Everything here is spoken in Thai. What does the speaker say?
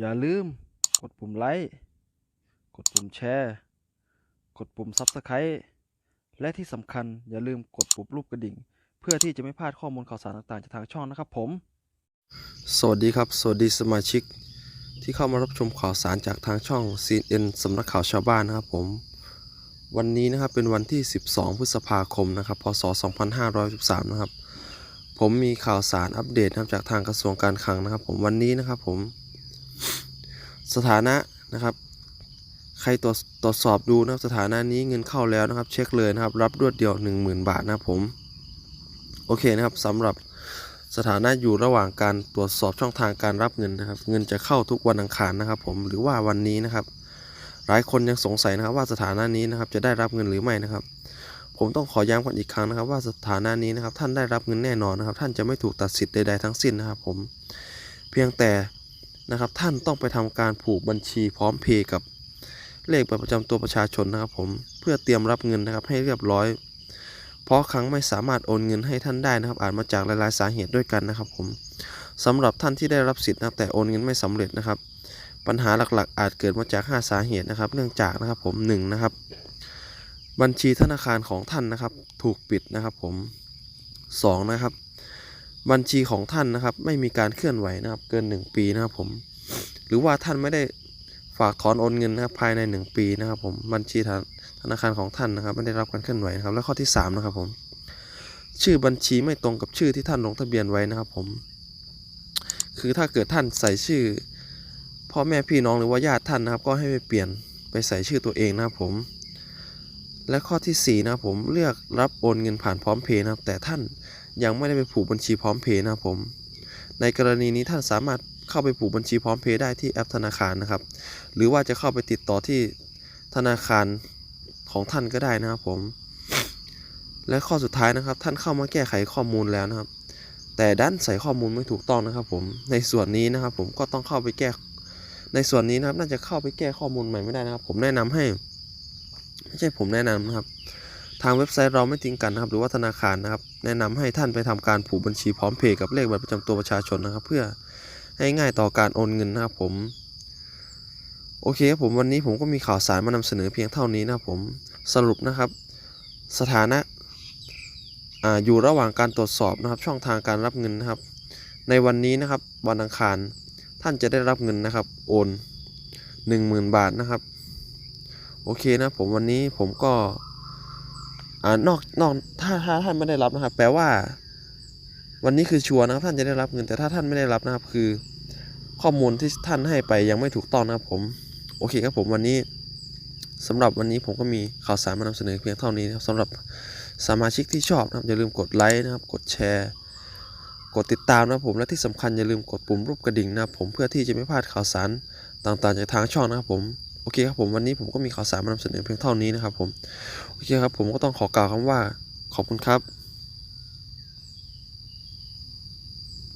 อย่าลืม กดปุ่มไลค์ กดปุ่มแชร์ กดปุ่ม Subscribe และที่สำคัญอย่าลืมกดปุ่มรูปกระดิ่ง เพื่อที่จะไม่พลาดข้อมูลข่าวสารต่างๆจากทางช่องนะครับผม สวัสดีครับ สวัสดีสมาชิก ที่เข้ามารับชมข่าวสารจากทางช่อง CNN สำนักข่าวชาวบ้านนะครับผม วันนี้นะครับเป็นวันที่ 12 พฤษภาคมนะครับ พศ 2513 นะครับ ผมมีข่าวสารอัปเดตนะครับจากทางกระทรวงการคลังนะครับ ผมวันนี้นะครับผม สถานะนะครับใครตรวจตรวจสอบดูนะครับสถานะนี้เงินเข้าแล้วนะครับ เช็คเลยนะครับ รับรวดเดียว 10,000 บาทนะครับผมโอเคนะครับสำหรับสถานะอยู่ระหว่างการตรวจสอบช่องทางการรับเงินนะครับ เงินจะเข้าทุกวันอังคารนะครับ ผมหรือว่าวันนี้นะครับ หลายคนยังสงสัยนะครับว่าสถานะนี้นะครับจะได้รับเงินหรือไม่นะครับ ผมต้องขอย้ำกันอีกครั้งนะครับ ว่าสถานะนี้นะครับ ท่านได้รับเงินแน่นอนนะครับ ท่านจะไม่ถูกตัดสิทธิ์ใดๆทั้งสิ้นนะครับ ผมเพียงแต่ นะครับ ท่านต้องไปทำการผูกบัญชีพร้อมเพย์กับเลขบัตรประจำตัวประชาชนนะครับ ผมเพื่อเตรียมรับเงินนะครับให้เรียบร้อย เพราะครั้งไม่สามารถโอนเงินให้ท่านได้นะครับ อาจมาจากหลายๆสาเหตุด้วยกันนะครับ ผมสำหรับท่านที่ได้รับสิทธิ์นะครับแต่โอนเงินไม่สำเร็จนะครับ ปัญหาหลักๆ อาจเกิดมาจาก 5 สาเหตุนะครับ เนื่องจากนะครับผม1นะครับบัญชีธนาคารของท่านนะครับ ถูกปิดนะครับ ผม2นะครับ บัญชีของท่านนะครับ ไม่มีการเคลื่อนไหวนะครับ เกิน 1 ปีนะครับผม หรือว่าท่านไม่ได้ฝากถอนโอนเงินนะครับภายใน 1 ปีนะครับ ผมบัญชีธนาคารของท่านนะครับ ไม่ได้รับการเคลื่อนไหวนะครับ และข้อที่ 3 นะครับผม ชื่อบัญชีไม่ตรงกับชื่อที่ท่านลงทะเบียนไว้นะครับ ผม คือถ้าเกิดท่านใส่ชื่อ พ่อแม่พี่น้องหรือว่าญาติท่านนะครับ ก็ให้ไปเปลี่ยนไปใส่ชื่อตัวเองนะครับผมและข้อที่4นะครับผมเลือกรับโอนเงินผ่านพร้อมเพย์นะครับ แต่ท่าน ยังไม่ได้ไปผูกบัญชีพร้อมเพย์นะครับผม ในกรณีนี้ท่านสามารถเข้าไปผูกบัญชีพร้อมเพย์ได้ที่แอปธนาคารนะครับ หรือว่าจะเข้าไปติดต่อที่ธนาคารของท่านก็ได้นะครับผม และข้อสุดท้ายนะครับ ท่านเข้ามาแก้ไขข้อมูลแล้วนะครับ แต่ดันใส่ข้อมูลไม่ถูกต้องนะครับ ผม ในส่วนนี้นะครับ ผมก็ต้องเข้าไปแก้ในส่วนนี้นะครับ น่าจะเข้าไปแก้ข้อมูลใหม่ไม่ได้นะครับ ผมแนะนำให้ ไม่ใช่ผมแนะนำนะครับ ทางเว็บไซต์เราไม่ทิ้งกันนะครับ หรือว่าธนาคารนะครับ แนะนำให้ท่านไปทำการผูกบัญชีพร้อมเพย์กับเลขบัตรประจำตัวประชาชนนะครับ เพื่อให้ง่ายต่อการโอนเงินนะครับผมโอเคครับผมวันนี้ผมก็มีข่าวสารมานำเสนอเพียงเท่านี้นะครับผมสรุปนะครับ สถานะอาอยู่ระหว่างการตรวจสอบนะครับ ช่องทางการรับเงินนะครับ ในวันนี้นะครับ วันอังคารท่านจะได้รับเงินนะครับ โอน 10,000 บาทนะครับ โอเคนะผมวันนี้ผมก็ อ่านอกนอกถ้าถ้าท่านไม่ได้รับนะครับ แปลว่า วันนี้คือชัวร์นะครับท่านจะได้รับเงิน แต่ถ้าท่านไม่ได้รับนะครับ คือ ข้อมูลที่ท่านให้ไปยังไม่ถูกต้องนะครับผม โอเคครับผมวันนี้สำหรับวันนี้ผมก็มีข่าวสารมานำเสนอเพียงเท่านี้นะครับสำหรับสมาชิกที่ชอบนะครับอย่าลืมกดไลค์นะครับ กดแชร์ กดติดตามนะครับผมและที่สำคัญอย่าลืมกดปุ่มรูปกระดิ่งนะครับผมเพื่อที่จะไม่พลาดข่าวสารต่างๆจากทางช่องนะครับผมโอเคครับผมวันนี้ผมก็มีข่าวสารมานำเสนอเพียงเท่านี้นะครับผม โอเคครับ ผมก็ต้องขอกล่าวคำว่าขอบคุณครับ